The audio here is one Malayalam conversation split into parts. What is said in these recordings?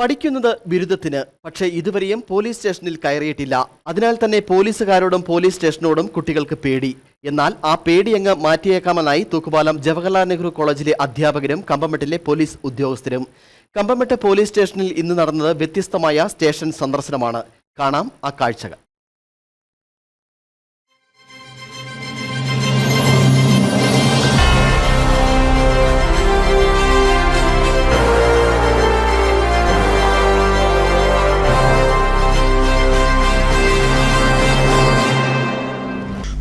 പഠിക്കുന്നത് ബിരുദത്തിന്. പക്ഷേ ഇതുവരെയും പോലീസ് സ്റ്റേഷനിൽ കയറിയിട്ടില്ല. അതിനാൽ തന്നെ പോലീസുകാരോടും പോലീസ് സ്റ്റേഷനോടും കുട്ടികൾക്ക് പേടി. എന്നാൽ ആ പേടി അങ്ങ് മാറ്റിയേക്കാമെന്നായി തൂക്കുപാലം ജവഹർലാൽ നെഹ്റു കോളേജിലെ അധ്യാപകരും കമ്പമെട്ടിലെ പോലീസ് ഉദ്യോഗസ്ഥരും. കമ്പമെട്ട് പോലീസ് സ്റ്റേഷനിൽ ഇന്ന് നടന്നത് വ്യത്യസ്തമായ സ്റ്റേഷൻ സന്ദർശനമാണ്. കാണാം ആ കാഴ്ചകൾ.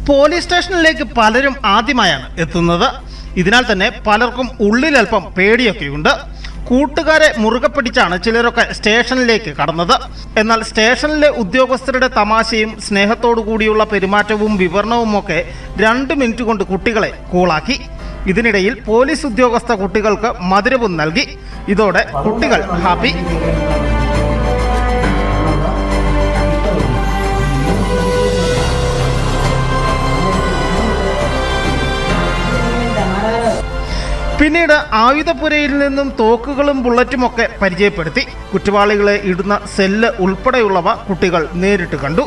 പോലീസ് സ്റ്റേഷനിലേക്ക് പലരും ആദ്യമായാണ് എത്തുന്നത്. ഇതിനാൽ തന്നെ പലർക്കും ഉള്ളിലൽപ്പം പേടിയൊക്കെയുണ്ട്. കൂട്ടുകാരെ മുറുകെ പിടിച്ചാണ് ചിലരൊക്കെ സ്റ്റേഷനിലേക്ക് കടന്നത്. എന്നാൽ സ്റ്റേഷനിലെ ഉദ്യോഗസ്ഥരുടെ തമാശയും സ്നേഹത്തോടു കൂടിയുള്ള പെരുമാറ്റവും വിവരണവും ഒക്കെ രണ്ട് മിനിറ്റ് കൊണ്ട് കുട്ടികളെ കൂളാക്കി. ഇതിനിടയിൽ പോലീസ് ഉദ്യോഗസ്ഥ കുട്ടികൾക്ക് മധുരവും നൽകി. ഇതോടെ കുട്ടികൾ ഹാപ്പി. പിന്നീട് ആയുധപുരയിൽ നിന്നും തോക്കുകളും ബുള്ളറ്റുമൊക്കെ പരിചയപ്പെടുത്തി കുറ്റവാളികളെ ഇടുന്ന സെല്ല് ഉൾപ്പെടെയുള്ളവ കുട്ടികൾ നേരിട്ട് കണ്ടു.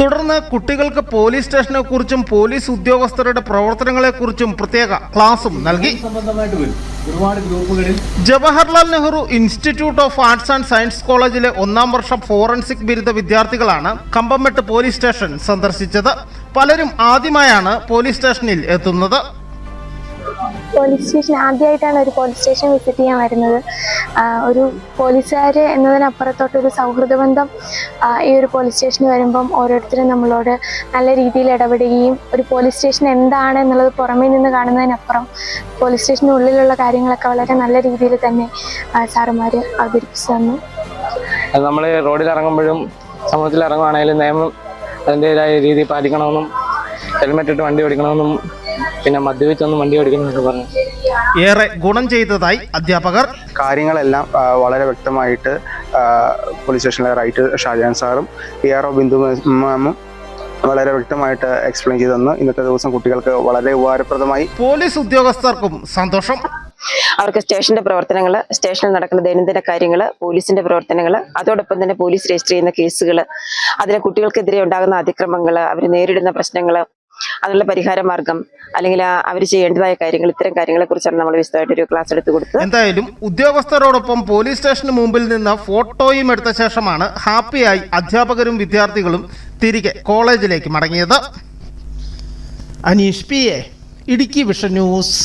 തുടർന്ന് കുട്ടികൾക്ക് പോലീസ് സ്റ്റേഷനെ കുറിച്ചും പോലീസ് ഉദ്യോഗസ്ഥരുടെ പ്രവർത്തനങ്ങളെ കുറിച്ചും പ്രത്യേക ക്ലാസും നൽകി. Jawaharlal Nehru institute of arts and science കോളേജിലെ ഒന്നാം വർഷ ഫോറൻസിക് ബിരുദ വിദ്യാർത്ഥികളാണ് കമ്പംമെട്ട് പോലീസ് സ്റ്റേഷൻ സന്ദർശിച്ചത്. പലരും ആദ്യമായാണ് പോലീസ് സ്റ്റേഷനിൽ എത്തുന്നത്. പോലീസ് സ്റ്റേഷൻ ആദ്യമായിട്ടാണ് ഒരു പോലീസ് സ്റ്റേഷൻ വിസിറ്റ് ചെയ്യാൻ വരുന്നത്. ഒരു പോലീസുകാർ എന്നതിനപ്പുറത്തോട്ടൊരു സൗഹൃദ ബന്ധം ഈ ഒരു പോലീസ് സ്റ്റേഷനിൽ വരുമ്പം ഓരോരുത്തരും നമ്മളോട് നല്ല രീതിയിൽ ഇടപെടുകയും ഒരു പോലീസ് സ്റ്റേഷൻ എന്താണ് എന്നുള്ളത് പുറമേ നിന്ന് കാണുന്നതിനപ്പുറം പോലീസ് സ്റ്റേഷനുള്ളിലുള്ള കാര്യങ്ങളൊക്കെ വളരെ നല്ല രീതിയിൽ തന്നെ സാറുമാർ അവതരിപ്പിച്ചു തന്നു. നമ്മൾ റോഡിൽ ഇറങ്ങുമ്പോഴും സമൂഹത്തിൽ ഇറങ്ങുവാണെങ്കിലും നിയമം അതിന്റെതായ രീതി പാലിക്കണമെന്നും ഹെൽമെറ്റ് ഇട്ട് വണ്ടി ഓടിക്കണമെന്നും പിന്നെ മദ്യപിച്ചൊന്നും വണ്ടി ഓടിക്കണമെന്നൊക്കെ പറഞ്ഞു. ഏറെ ഗുണം ചെയ്തതായി അധ്യാപകർ കാര്യങ്ങളെല്ലാം വളരെ വ്യക്തമായിട്ട് പോലീസ് സ്റ്റേഷനിലെ റൈറ്റ് ഷാജാൻ സാറും പി ആർ ഒ ബിന്ദു മാമും വളരെ വ്യക്തമായിട്ട് എക്സ്പ്ലെയിൻ ചെയ്തു തന്നു. ഇന്നത്തെ ദിവസം കുട്ടികൾക്ക് വളരെ ഉപകാരപ്രദമായി. പോലീസ് ഉദ്യോഗസ്ഥർക്കും സന്തോഷം. അവർക്ക് സ്റ്റേഷന്റെ പ്രവർത്തനങ്ങൾ സ്റ്റേഷനിൽ നടക്കുന്ന ദൈനംദിന കാര്യങ്ങൾ പോലീസിന്റെ പ്രവർത്തനങ്ങൾ അതോടൊപ്പം തന്നെ പോലീസ് രജിസ്റ്റർ ചെയ്യുന്ന കേസുകൾ അതിലെ കുട്ടികൾക്കെതിരെ ഉണ്ടാകുന്ന അതിക്രമങ്ങൾ അവർ നേരിടുന്ന പ്രശ്നങ്ങൾ അതിനുള്ള പരിഹാര മാർഗം അല്ലെങ്കിൽ അവർ ചെയ്യേണ്ടതായ കാര്യങ്ങൾ ഇത്തരം കാര്യങ്ങളെ കുറിച്ചാണ് നമ്മൾ വിശദമായിട്ട് ഒരു ക്ലാസ് എടുത്ത് കൊടുത്തത്. എന്തായാലും ഉദ്യോഗസ്ഥരോടൊപ്പം പോലീസ് സ്റ്റേഷന് മുമ്പിൽ നിന്ന് ഫോട്ടോയും എടുത്ത ശേഷമാണ് ഹാപ്പിയായി അധ്യാപകരും വിദ്യാർത്ഥികളും തിരികെ കോളേജിലേക്ക് മടങ്ങിയത്. Aneesh P A Idukki vision news.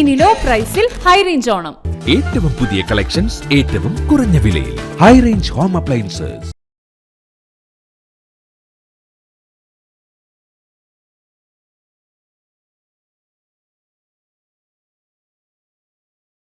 ഇനി ലോ പ്രൈസിൽ ഹൈ റേഞ്ച് ഓണം. ഏറ്റവും പുതിയ കളക്ഷൻസ് ഏറ്റവും കുറഞ്ഞ വിലയിൽ. High range home appliances